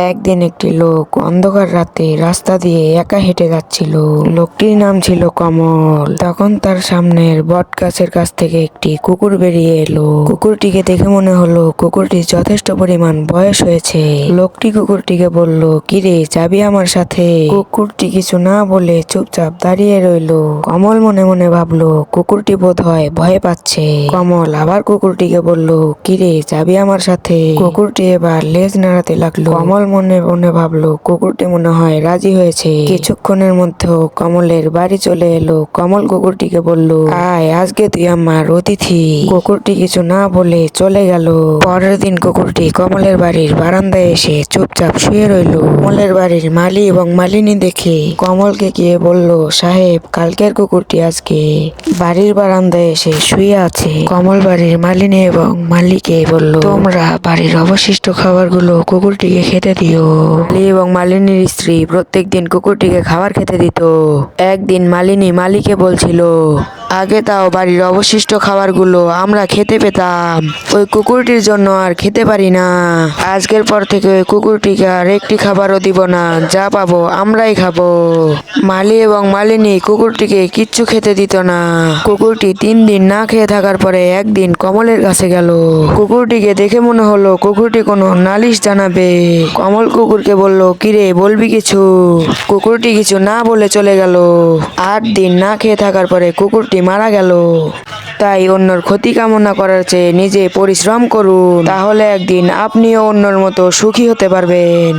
একদিন একটি লোক অন্ধকার রাতে রাস্তা দিয়ে একা হেঁটে যাচ্ছিল। লোকটির নাম ছিল কমল। তখন তার সামনের বট গাছের কাছ থেকে একটি কুকুর বেরিয়ে এলো। কুকুরটিকে দেখে মনে হলো কুকুরটির যথেষ্ট পরিমাণ বয়স হয়েছে। লোকটি কুকুরটিকে বলল, কিরে, যাবি আমার সাথে? কুকুরটি কিছু না বলে চুপচাপ দাঁড়িয়ে রইল। কমল মনে মনে ভাবলো, কুকুরটি বোধ হয় ভয় পাচ্ছে। কমল আবার কুকুরটিকে বলল, কিরে, যাবি আমার সাথে? কুকুরটি এবার লেজ নাড়াতে লাগল। কমল মনে মনে ভাবলো, কুকুরটি মনে হয় রাজি হয়েছে। কিছুক্ষণের মধ্যে কমলের বাড়ি চলে এলো। কমল কুকুরটিকে বলল, আয়, আজকে তুই আমার অতিথি। কুকুরটি কিছু না বলে চলে গেল। পরের দিন কুকুরটি কমলের বাড়ির বারান্দায় এসে চুপচাপ শুয়ে রইল। কমলের বাড়ির মালি এবং মালিনী দেখে কমলকে গিয়ে বলল, সাহেব, কালকের কুকুরটি আজকে বাড়ির বারান্দায় এসে শুয়ে আছে। কমল বাড়ির মালিনী এবং মালিকে বলল, তোমরা বাড়ির অবশিষ্ট খাবারগুলো কুকুরটিকে খেতে দিও। মালি এবং মালিনীর স্ত্রী প্রত্যেকদিন কুকুরটিকে খাবার খেতে দিত। একদিন মালিনী মালিকে বলছিল আগে তাও বাড়ির অবশিষ্ট খাবারগুলো আমরা খেতে পেতাম। ওই কুকুরটির জন্য আর খেতে পারি না। আজকের পর থেকে ওই কুকুরটিকে আর একটি খাবারও দিব না। যা পাবো আমরাই খাব। মালি এবং মালিনী কুকুরটিকে কিচ্ছু খেতে দিত না। কুকুরটি তিন দিন না খেয়ে থাকার পরে একদিন কমলের কাছে গেল। কুকুরটিকে দেখে মনে হলো কুকুরটি কোনো নালিশ জানাবে। কমল কুকুরকে বলল, কিরে, বলবি কিছু? কুকুরটি কিছু না বলে চলে গেল। আট দিন না খেয়ে থাকার পরে কুকুরটি মারা গেল। তাই অন্যর ক্ষতি কামনা করার চেয়ে নিজে পরিশ্রম করুন। তাহলে একদিন আপনিও অন্যর মতো সুখী হতে পারবেন।